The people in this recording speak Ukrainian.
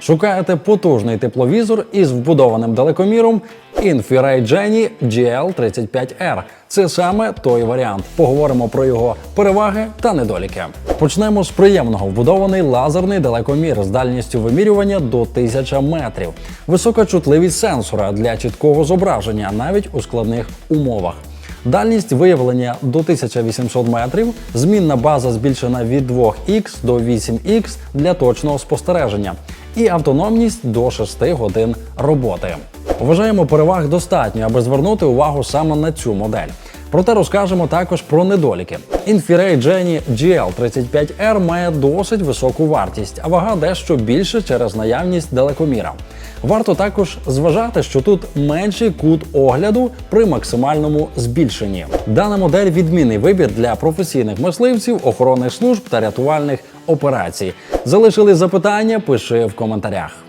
Шукаєте потужний тепловізор із вбудованим далекоміром Infrared Genie GL35R. Це саме той варіант. Поговоримо про його переваги та недоліки. Почнемо з приємного вбудований лазерний далекомір з дальністю вимірювання до 1000 метрів, висока чутливість сенсора для чіткого зображення навіть у складних умовах. Дальність виявлення до 1800 метрів, змінна база збільшена від 2х до 8х для точного спостереження, і автономність до 6 годин роботи. Вважаємо переваг достатньо, аби звернути увагу саме на цю модель. Проте розкажемо також про недоліки. Infiray Genie GL35R має досить високу вартість, а вага дещо більше через наявність далекоміра. Варто також зважати, що тут менший кут огляду при максимальному збільшенні. Дана модель відмінний вибір для професійних мисливців, охоронних служб та рятувальних операцій. Залишили запитання? Пиши в коментарях.